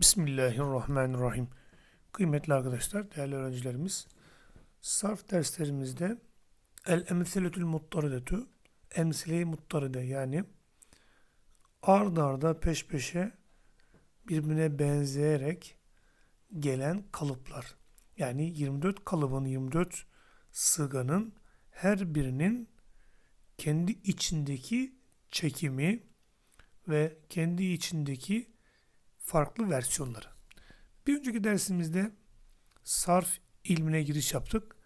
Bismillahirrahmanirrahim. Kıymetli arkadaşlar, değerli öğrencilerimiz, sarf derslerimizde el emsiletül muttaridetu, emsile-i muttaride yani ard arda peş peşe birbirine benzeyerek gelen kalıplar. Yani 24 kalıbın, 24 sıganın her birinin kendi içindeki çekimi ve kendi içindeki farklı versiyonları. Bir önceki dersimizde sarf ilmine giriş yaptık.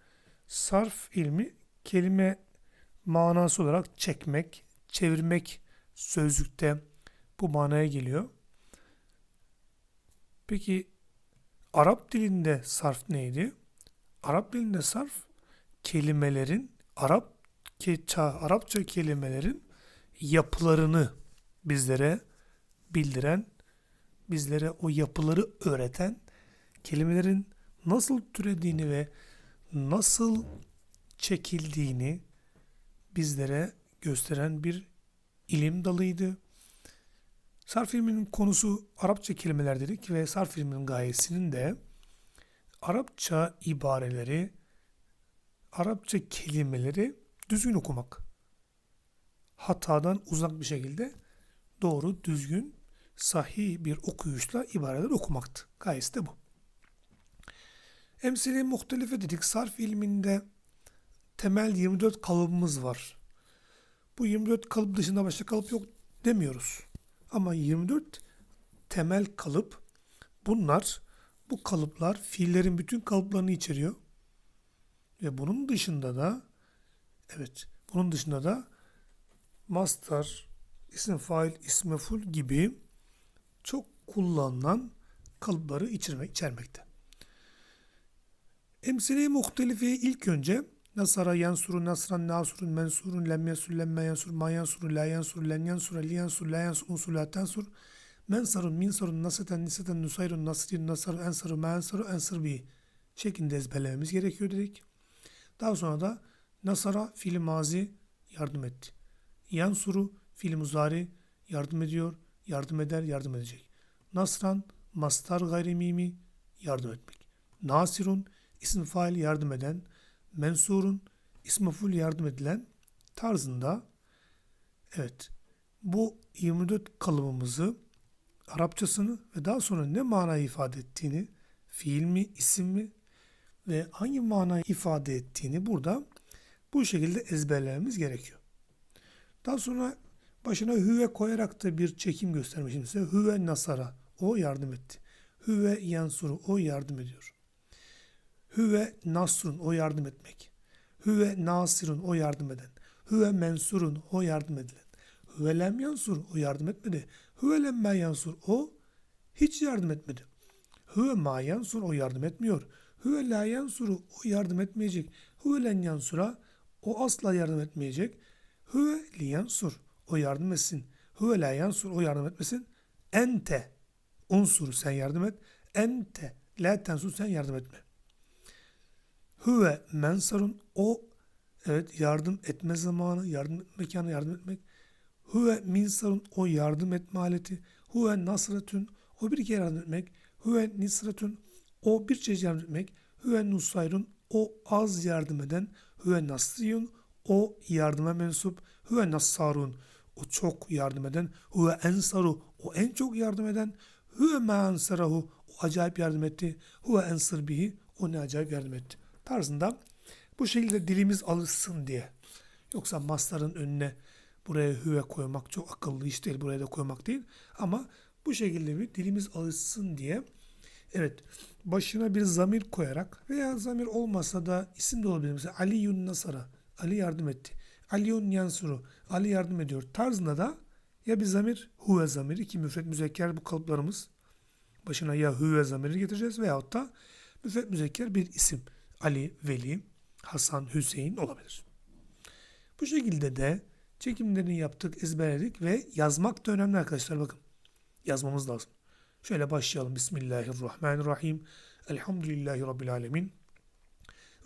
Sarf ilmi kelime manası olarak çekmek, çevirmek sözlükte bu manaya geliyor. Peki Arap dilinde sarf neydi? Arap dilinde sarf kelimelerin Arap Arapça kelimelerin yapılarını bizlere bildiren bizlere o yapıları öğreten, kelimelerin nasıl türediğini ve nasıl çekildiğini bizlere gösteren bir ilim dalıydı. Sarf ilminin konusu Arapça kelimeler dedik ve sarf ilminin gayesinin de Arapça ibareleri, Arapça kelimeleri düzgün okumak. Hatadan uzak bir şekilde doğru, düzgün sahih bir okuyuşla ibareler okumaktı. Gayesi de bu. Emsili muhtelife dedik. Sarf ilminde temel 24 kalıbımız var. Bu 24 kalıp dışında başka kalıp yok demiyoruz. Ama 24 temel kalıp bunlar bu kalıplar fiillerin bütün kalıplarını içeriyor. Ve bunun dışında da evet bunun dışında da master, isim fail, isme ful gibi çok kullanılan kalıpları içirmek, içermekte. Emsile-i muhtelifi ilk önce Nasara yansuru nasran nasurun mensurun lem yansur lemme yansur ma yansuru la yansur len yansur li yansur la yansur unsur la tensur mensarun minsarun niseten nusayrun nasrin nasar ensaru ma ensaru ensar bi şeklinde ezberlememiz gerekiyor dedik. Daha sonra da nasara fiili mazi yardım etti. Yansuru fiili muzari yardım ediyor yardım eder, yardım edecek. Nasran, mastar gayrimimi, yardım etmek. Nasirun, isim fail yardım eden, mensurun, ismi ful yardım edilen tarzında evet bu 24 kalıbımızı Arapçasını ve daha sonra ne manayı ifade ettiğini, fiil mi, isim mi ve hangi manayı ifade ettiğini burada bu şekilde ezberlememiz gerekiyor. Daha sonra Başına hüve koyarak da bir çekim göstermişim size. Hüve nasara. O yardım etti. Hüve yansuru. O yardım ediyor. Hüve nasrun. O yardım etmek. Hüve nasirun. O yardım eden. Hüve mensurun. O yardım edilen. Hüve lem yansur. O yardım etmedi. Hüve lemme yansur. O hiç yardım etmedi. Hüve ma yansur. O yardım etmiyor. Hüve la yansuru. O yardım etmeyecek. Hüve len yansura. O asla yardım etmeyecek. Hüve li yansur. O yardım etsin. Huve la yansur. O yardım etmesin. Ente. Unsur. Sen yardım et. Ente. La tensur. Sen yardım etme. Huve mensarun. O evet yardım etme zamanı, yardım etme mekanı, yardım etmek. Huve minsarun. O yardım etme aleti. Huve nasretün. O bir kere yardım etmek. Huve nisretün. O bir çeşit yardım etmek. Huve nusayrun. O az yardım eden. Huve nasriyun. O yardıma mensup. Huve nassarun. O çok yardım eden. Huve ensaru. O en çok yardım eden. Huve ma ensarahu. O acayip yardım etti. Huve ensır bihi. O ne acayip yardım etti. Tarzında bu şekilde dilimiz alışsın diye. Yoksa masların önüne buraya hüve koymak çok akıllı iş değil. Buraya da koymak değil. Ama bu şekilde bir dilimiz alışsın diye evet başına bir zamir koyarak veya zamir olmasa da isim de olabilir. Mesela Ali Yun Nasara. Ali yardım etti. Aliyun yansuru. Ali yardım ediyor tarzında da ya bir zamir huve zamiri ki müfret müzekker bu kalıplarımız başına ya huve zamiri getireceğiz veyahut da müfret müzekker bir isim. Ali, Veli, Hasan, Hüseyin olabilir. Bu şekilde de çekimlerini yaptık, ezberledik ve yazmak da önemli arkadaşlar bakın. Yazmamız lazım. Şöyle başlayalım. Bismillahirrahmanirrahim. Elhamdülillahi Rabbil alemin.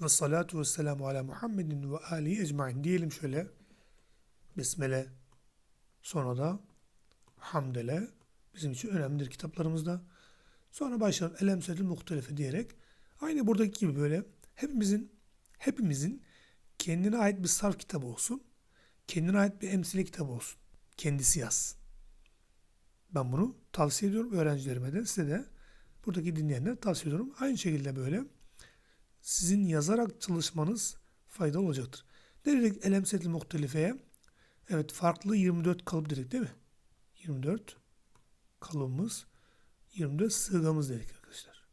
Ve salatu ve selamu ala Muhammedin ve alihi ecmain diyelim şöyle. Besmele sonra da hamdele bizim için önemlidir kitaplarımızda. Sonra başlayalım el emsetül muhtelife diyerek. Aynı buradaki gibi böyle hepimizin hepimizin kendine ait bir sarf kitabı olsun. Kendine ait bir emsile kitabı olsun. Kendisi yazsın. Ben bunu tavsiye ediyorum öğrencilerime de size de buradaki dinleyenlere tavsiye ediyorum. Aynı şekilde böyle sizin yazarak çalışmanız faydalı olacaktır. Ne dedik elemsetil muhtelifeye? Evet farklı 24 kalıp dedik değil mi? 24 kalıbımız 24 sığgamız dedik arkadaşlar.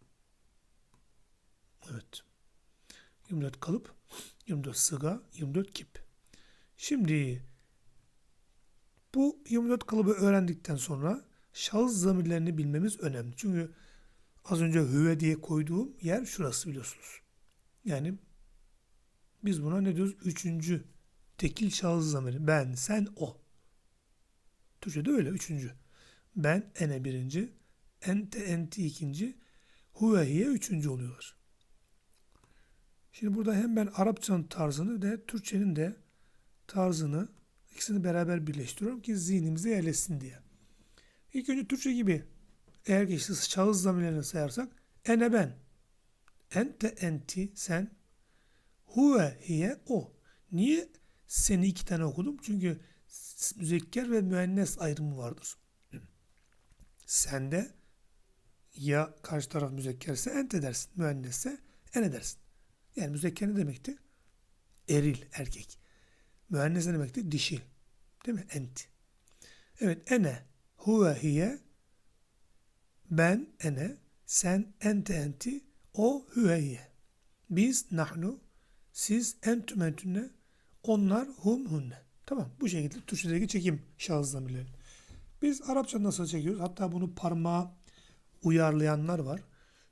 Evet. 24 kalıp 24 sığga 24 kip. Şimdi bu 24 kalıbı öğrendikten sonra şahıs zamirlerini bilmemiz önemli. Çünkü az önce hüve diye koyduğum yer şurası biliyorsunuz. Yani biz buna ne diyoruz? Üçüncü tekil şahıs zamiri. Ben, sen, o. Türkçe'de öyle üçüncü. Ben, ene birinci. Ente, enti ikinci. Huve, hiye üçüncü oluyorlar. Şimdi burada hem ben Arapçanın tarzını ve Türkçenin de tarzını ikisini beraber birleştiriyorum ki zihnimize yerleşsin diye. İlk önce Türkçe gibi eğer ki işte zamirlerini sayarsak ene ben, ente enti sen, huve hiye o. Niye seni iki tane okudum? Çünkü müzekker ve müennes ayrımı vardır. Sende ya karşı taraf müzekkerse ente dersin, müennesse ene dersin. Yani müzekker ne demekti? Eril, erkek. Müennes ne demekti? Dişil. Değil mi? Enti. Evet, ene, huve, hiye, ben, ene, sen, ente, enti, o, huve, hiye. Biz, nahnu, siz, entüm, entünne, onlar, hum, hunne. Tamam, bu şekilde Türkçedeki çekim şahıs zamirleri. Biz Arapça nasıl çekiyoruz? Hatta bunu parmağa uyarlayanlar var.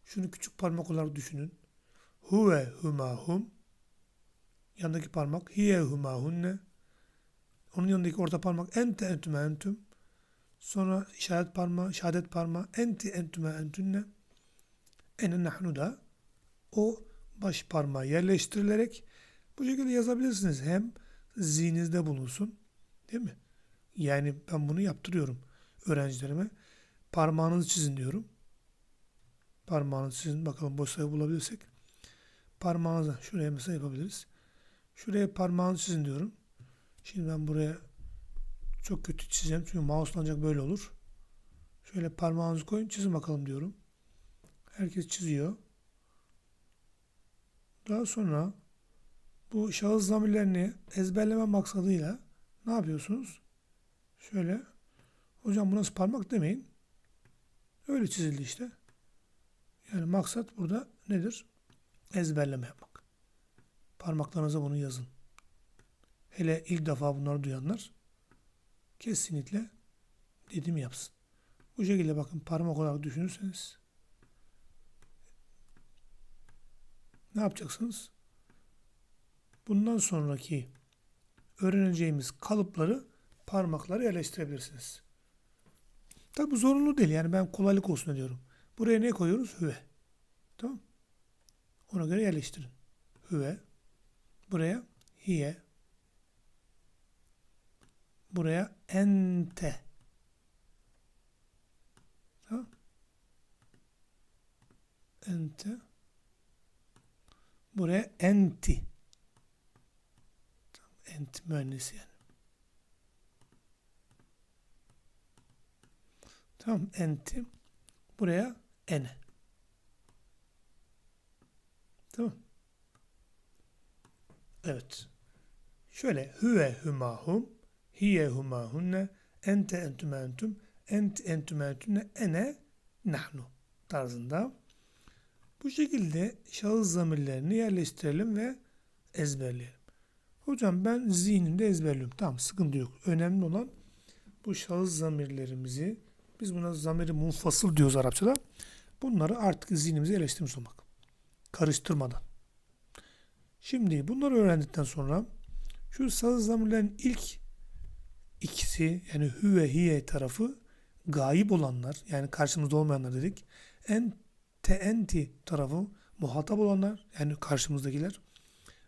Şunu küçük parmak olarak düşünün. Huve huma hum. Yanındaki parmak hiye huma hunne. Onun yanındaki orta parmak ente entüme entüm. Sonra işaret parmağı, şehadet parmağı enti entüme entünne. Ene nahnu da o baş parmağı yerleştirilerek bu şekilde yazabilirsiniz. Hem zihninizde bulunsun. Değil mi? Yani ben bunu yaptırıyorum öğrencilerime. Parmağınızı çizin diyorum. Parmağınızı çizin. Bakalım boş sayı bulabilirsek. Parmağınızı şuraya mesela yapabiliriz. Şuraya parmağınızı çizin diyorum. Şimdi ben buraya çok kötü çizeceğim. Çünkü mouse ancak böyle olur. Şöyle parmağınızı koyun çizin bakalım diyorum. Herkes çiziyor. Daha sonra bu şahıs zamirlerini ezberleme maksadıyla ne yapıyorsunuz? Şöyle hocam bu nasıl parmak demeyin. Öyle çizildi işte. Yani maksat burada nedir? Ezberleme yapmak. Parmaklarınıza bunu yazın. Hele ilk defa bunları duyanlar kesinlikle dediğimi yapsın. Bu şekilde bakın parmak olarak düşünürseniz ne yapacaksınız? Bundan sonraki öğreneceğimiz kalıpları parmaklara yerleştirebilirsiniz. Tabi zorunlu değil. Yani ben kolaylık olsun diyorum. Buraya ne koyuyoruz? Hüve. Tamam Ona göre yerleştirin. Hüve. Buraya hiye. Buraya ente. Tamam Ente. Buraya enti. Ent mühendisi yani. Tamam enti. Buraya ene. Tamam. Evet. Şöyle hüve hümahum, hiye hümahunne, ente entüme entüm, ent entüme entünne, ene nahnu tarzında. Bu şekilde şahıs zamirlerini yerleştirelim ve ezberleyelim. Hocam ben zihnimde ezberliyorum. Tamam sıkıntı yok. Önemli olan bu şahıs zamirlerimizi biz buna zamiri munfasıl diyoruz Arapçada. Bunları artık zihnimize yerleştirmiş olmak. Karıştırmadan. Şimdi bunları öğrendikten sonra şu sağ zamirlerin ilk ikisi yani hü ve hiye tarafı gayip olanlar yani karşımızda olmayanlar dedik. En te enti tarafı muhatap olanlar yani karşımızdakiler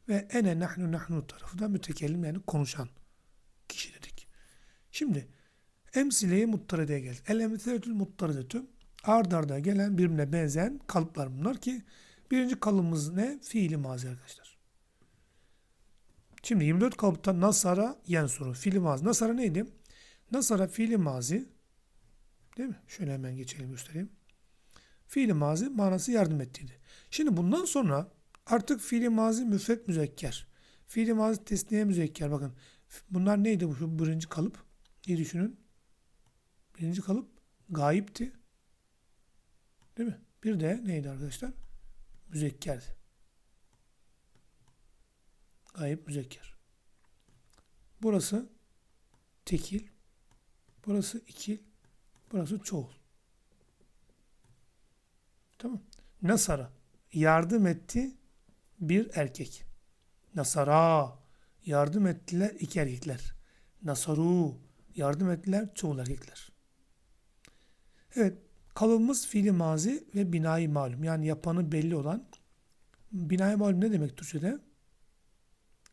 ve ene nahnu nahnu tarafı da mütekellim yani konuşan kişi dedik. Şimdi emsile-i muttarideye geldik. El emsiletül muttaridetü ard arda gelen birbirine benzeyen kalıplar bunlar ki birinci kalıbımız ne? Fiili mazi arkadaşlar. Şimdi 24 kalıpta nasara yensuru. Fiili mazi. Nasara neydi? Nasara fiili mazi. Değil mi? Şöyle hemen geçelim göstereyim. Fiili mazi manası yardım ettiydi. Şimdi bundan sonra artık fiili mazi müfret müzekker. Fiili mazi tesniye müzekker. Bakın bunlar neydi bu şu birinci kalıp? İyi düşünün. Birinci kalıp gayipti. Değil mi? Bir de neydi arkadaşlar? Müzekkerdi. Gayip müzekker. Burası tekil. Burası ikil. Burası çoğul. Tamam. Nasara. Yardım etti bir erkek. Nasara. Yardım ettiler iki erkekler. Nasaru. Yardım ettiler çoğul erkekler. Evet. Kalıbımız fiili mazi ve binayı malum. Yani yapanı belli olan. Binayı malum ne demek Türkçe'de?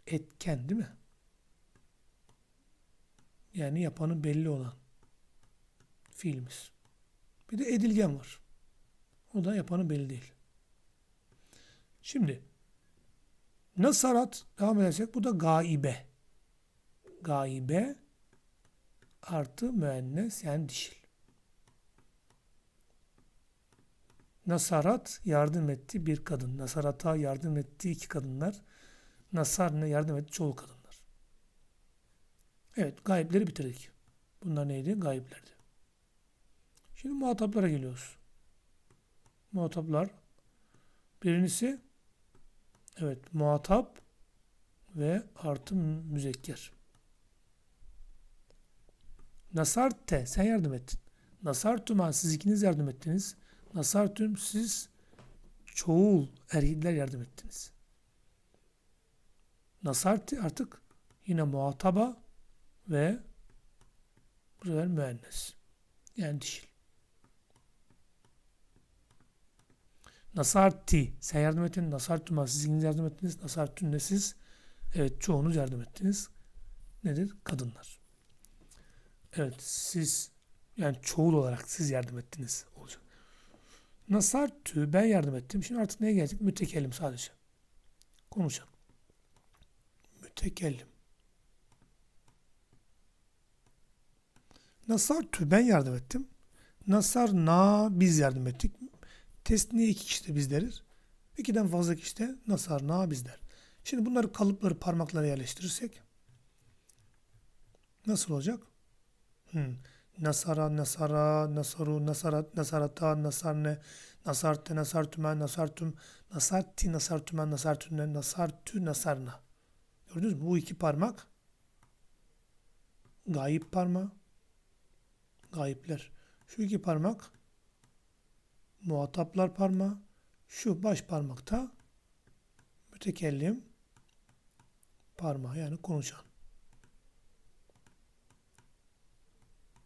Etken değil mi? Yani yapanı belli olan fiilimiz. Bir de edilgen var. O da yapanı belli değil. Şimdi nasarat devam edersek bu da gaibe. Gaibe artı müennes yani dişil. Nasarat yardım etti bir kadın. Nasarata yardım etti iki kadınlar. Nasar ne yardım etti çoğu kadınlar. Evet gayipleri bitirdik. Bunlar neydi? Gayiplerdi. Şimdi muhataplara geliyoruz. Muhataplar birincisi evet muhatap ve artı müzekker. Nasarte sen yardım ettin. Nasartuma siz ikiniz yardım ettiniz. Nasartüm siz çoğul erkekler yardım ettiniz. Nasarti artık yine muhataba ve bu sefer müennes. Yani dişil. Nasarti sen yardım ettin. Nasartuma siz ikiniz yardım ettiniz. Nasartün de siz evet çoğunuz yardım ettiniz. Nedir? Kadınlar. Evet siz yani çoğul olarak siz yardım ettiniz olacak. Nasartü ben yardım ettim. Şimdi artık neye geldik? Mütekellim sadece. Konuşan. Mütekellim. Nasartü ben yardım ettim. Nasar na biz yardım ettik. Tesniye iki kişi de biz deriz. İkiden fazla kişi de nasar na biz der. Şimdi bunları kalıpları parmaklara yerleştirirsek nasıl olacak? Hmm. Nasara, nasara, nasaru, nasarat, nasarata, nasarne, nasarte, nasartümen, nasartüm, nasarti, nasartümen, nasartünne, nasartü, nasarna. Gördünüz mü? Bu iki parmak gayip parmağı. Gayipler. Şu iki parmak muhataplar parmağı. Şu baş parmakta mütekellim parmağı yani konuşan.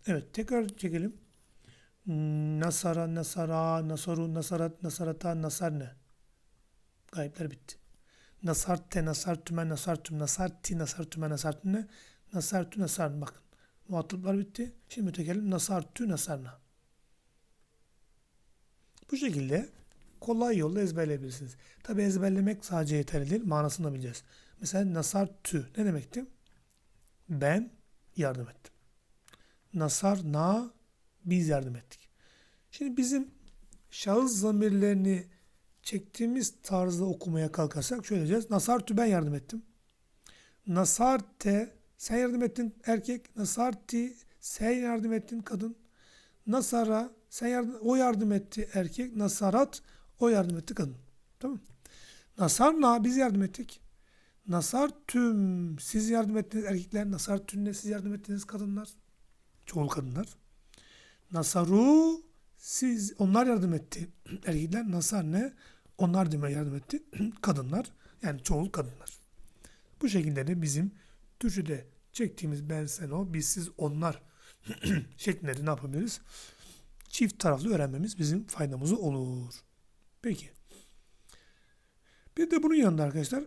Evet tekrar çekelim. Nasara, nasara, nasaru, nasarat, nasarata, nasarne. Gayipler bitti. Nasarte, nasartüme, nasartüm, nasarti, nasartüme, nasartüne, nasartü, nasarn. Bakın. Muhataplar bitti. Şimdi mütekellim nasartü, nasarna. Bu şekilde kolay yolla ezberleyebilirsiniz. Tabi ezberlemek sadece yeterli değil. Manasını da bileceğiz. Mesela nasartü ne demekti? Ben yardım ettim. Nasar na biz yardım ettik. Şimdi bizim şahıs zamirlerini çektiğimiz tarzda okumaya kalkarsak şöyle diyeceğiz. Nasartü ben yardım ettim. Nasarte sen yardım ettin erkek. Nasarti sen yardım ettin kadın. Nasara sen yardım, o yardım etti erkek. Nasarat o yardım etti kadın. Tamam Nasarna biz yardım ettik. Nasar tüm siz yardım ettiniz erkekler. Nasar tümle siz yardım ettiniz kadınlar. Çoğul kadınlar. Nasaru siz onlar yardım etti. Erkekler Nasar ne? Onlar deme yardım etti. kadınlar yani çoğul kadınlar. Bu şekilde de bizim Türkçe'de çektiğimiz ben sen o biz siz onlar şeklinde de ne yapabiliriz? Çift taraflı öğrenmemiz bizim faydamızı olur. Peki. Bir de bunun yanında arkadaşlar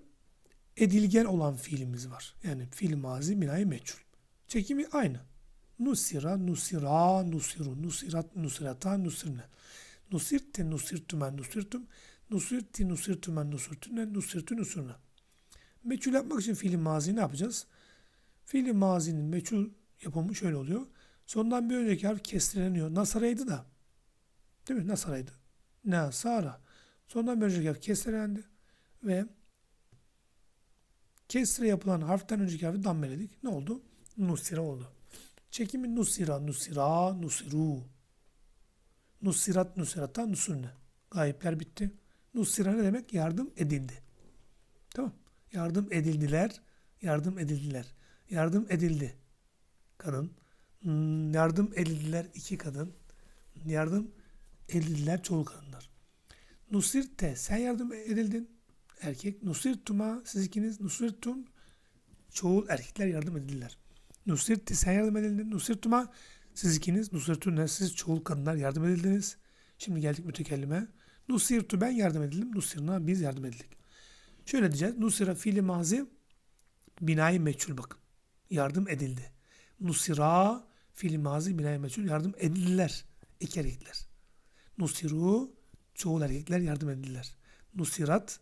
edilgen olan fiilimiz var. Yani fiil mazi, binayı meçhul. Çekimi aynı. Nusira, nusira, nusiru, nusirat, nusirata, nusirne. Nusirte, nusirtümen, nusirtüm. Nusirti, nusirtümen, nusirtüne, nusirtü, nusirne. Meçhul yapmak için fiili mazi ne yapacağız? Fiili mazinin meçhul yapımı şöyle oluyor. Sondan bir önceki harf kestireniyor. Nasaraydı da. Değil mi? Nasaraydı. Nasara. Sondan bir önceki harf kestirendi. Ve kesre yapılan harften önceki harfi dammeledik. Ne oldu? Nusira oldu. Çekimi nusira, nusira, nusiru. Nusirat, nusirata, nusurne. Gayipler bitti. Nusira ne demek? Yardım edildi. Tamam. Yardım edildiler. Yardım edildiler. Yardım edildi. Kadın. Hmm, Yardım edildiler iki kadın. Yardım edildiler çoğu kadınlar. Nusirte sen yardım edildin. Erkek. Nusirtuma siz ikiniz. Nusirtum çoğul erkekler yardım edildiler. Nusirti sen yardım edildin. Nusirtuma siz ikiniz. Nusirtune siz çoğul kadınlar yardım edildiniz. Şimdi geldik mütekellime. Nusirtu ben yardım edildim. Nusirna biz yardım edildik. Şöyle diyeceğiz. Nusira fiili mazi binayı meçhul bakın. Yardım edildi. Nusira fiili mazi binayı meçhul yardım edildiler. İki erkekler. Nusiru çoğul erkekler yardım edildiler. Nusirat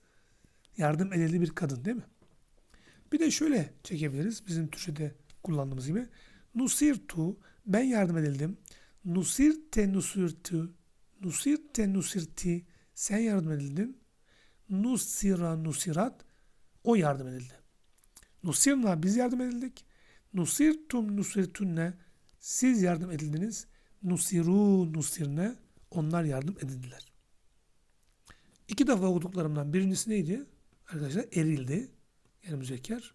yardım edildi bir kadın değil mi? Bir de şöyle çekebiliriz bizim Türkçe'de kullandığımız gibi. Nusirtu ben yardım edildim. Nusirte nusirtu Nusirte nusirti sen yardım edildin. Nusira nusirat o yardım edildi. Nusirna biz yardım edildik. Nusirtum nusirtunne siz yardım edildiniz. Nusiru nusirne onlar yardım edildiler. İki defa okuduklarımdan birincisi neydi? Arkadaşlar erildi. Yani müzekker.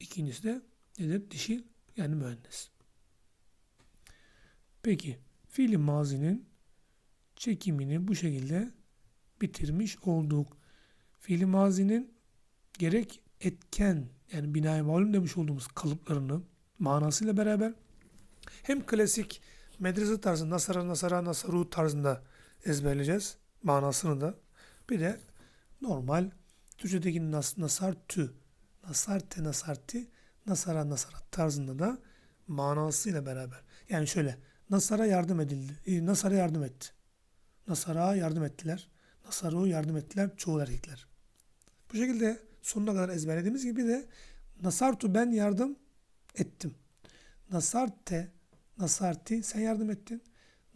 İkincisi de nedir? Dişil yani müennes. Peki fiili mazinin çekimini bu şekilde bitirmiş olduk. Fiili mazinin gerek etken yani binaya malum demiş olduğumuz kalıplarını manasıyla beraber hem klasik medrese tarzı nasara nasara nasaru tarzında ezberleyeceğiz manasını da. Bir de normal Türkçedeki nas, nasar tü, nasarte nasarti, nasara nasara tarzında da manasıyla beraber. Yani şöyle Nasara yardım edildi. e, Nasara yardım etti. Nasara yardım ettiler. Nasaru yardım ettiler çoğu erkekler. Bu şekilde sonuna kadar ezberlediğimiz gibi de Nasartu ben yardım ettim. Nasarte Nasarti sen yardım ettin.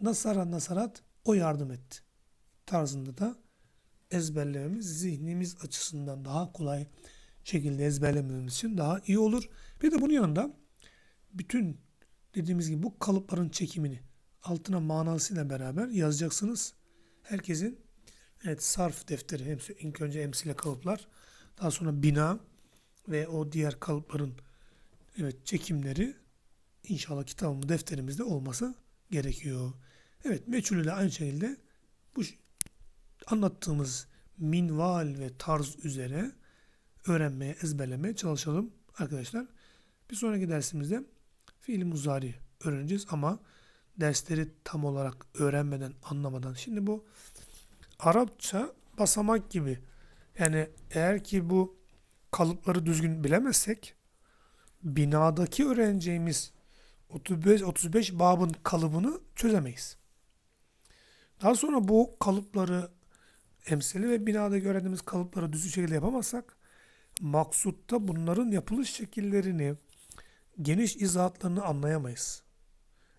Nasara Nasarat o yardım etti. Tarzında da ezberlememiz zihnimiz açısından daha kolay şekilde ezberlememiz için daha iyi olur. Bir de bunun yanında bütün dediğimiz gibi bu kalıpların çekimini altına manasıyla beraber yazacaksınız. Herkesin evet sarf defteri hem ilk önce emsile kalıplar daha sonra bina ve o diğer kalıpların evet çekimleri inşallah kitabımız defterimizde olması gerekiyor. Evet meçhul ile aynı şekilde bu anlattığımız minval ve tarz üzere öğrenmeye, ezberlemeye çalışalım arkadaşlar. Bir sonraki dersimizde fiil muzari öğreneceğiz ama dersleri tam olarak öğrenmeden, anlamadan. Şimdi bu Arapça basamak gibi. Yani eğer ki bu kalıpları düzgün bilemezsek binadaki öğreneceğimiz 35 35 babın kalıbını çözemeyiz. Daha sonra bu kalıpları emsili ve binadaki öğrendiğimiz kalıpları düzgün şekilde yapamazsak maksutta bunların yapılış şekillerini, geniş izahatlarını anlayamayız.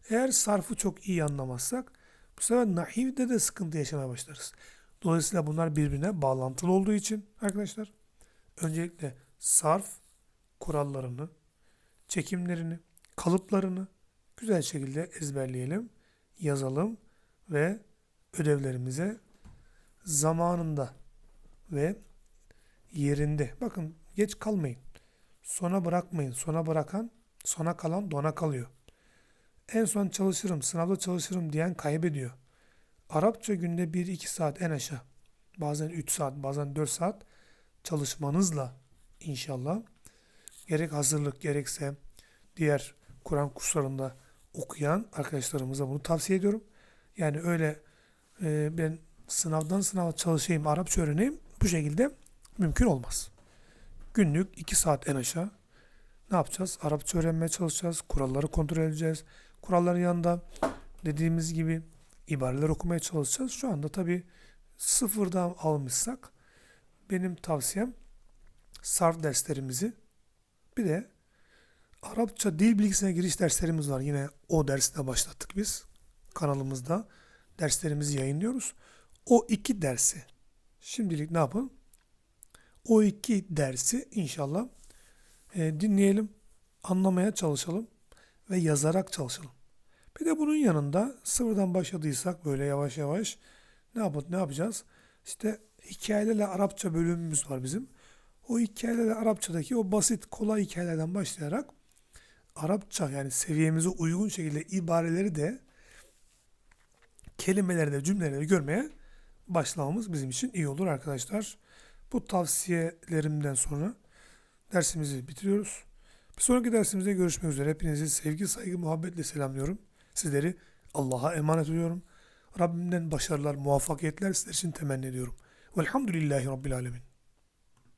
Eğer sarfı çok iyi anlamazsak bu sefer nahivde de sıkıntı yaşamaya başlarız. Dolayısıyla bunlar birbirine bağlantılı olduğu için arkadaşlar öncelikle sarf kurallarını, çekimlerini, kalıplarını güzel şekilde ezberleyelim, yazalım ve ödevlerimize zamanında ve yerinde. Bakın geç kalmayın. Sona bırakmayın. Sona bırakan, sona kalan dona kalıyor. En son çalışırım, sınavda çalışırım diyen kaybediyor. Arapça günde 1-2 saat en aşağı. Bazen 3 saat, bazen 4 saat çalışmanızla inşallah gerek hazırlık gerekse diğer Kur'an kurslarında okuyan arkadaşlarımıza bunu tavsiye ediyorum. Yani öyle e, ben sınavdan sınava çalışayım, Arapça öğreneyim bu şekilde mümkün olmaz. Günlük 2 saat en aşağı ne yapacağız? Arapça öğrenmeye çalışacağız. Kuralları kontrol edeceğiz. Kuralların yanında dediğimiz gibi ibareler okumaya çalışacağız. Şu anda tabii sıfırdan almışsak benim tavsiyem sarf derslerimizi bir de Arapça dil bilgisine giriş derslerimiz var. Yine o dersi de başlattık biz. Kanalımızda derslerimizi yayınlıyoruz. O iki dersi şimdilik ne yapın? O iki dersi inşallah e, dinleyelim, anlamaya çalışalım ve yazarak çalışalım. Bir de bunun yanında sıfırdan başladıysak böyle yavaş yavaş ne yap ne yapacağız? İşte hikayelerle Arapça bölümümüz var bizim. O hikayelerle Arapçadaki o basit kolay hikayelerden başlayarak Arapça yani seviyemize uygun şekilde ibareleri de kelimeleri de cümleleri de görmeye başlamamız bizim için iyi olur arkadaşlar. Bu tavsiyelerimden sonra dersimizi bitiriyoruz. Bir sonraki dersimizde görüşmek üzere. Hepinizi sevgi, saygı, muhabbetle selamlıyorum. Sizleri Allah'a emanet ediyorum. Rabbimden başarılar, muvaffakiyetler sizler için temenni ediyorum. Velhamdülillahi Rabbil Alemin.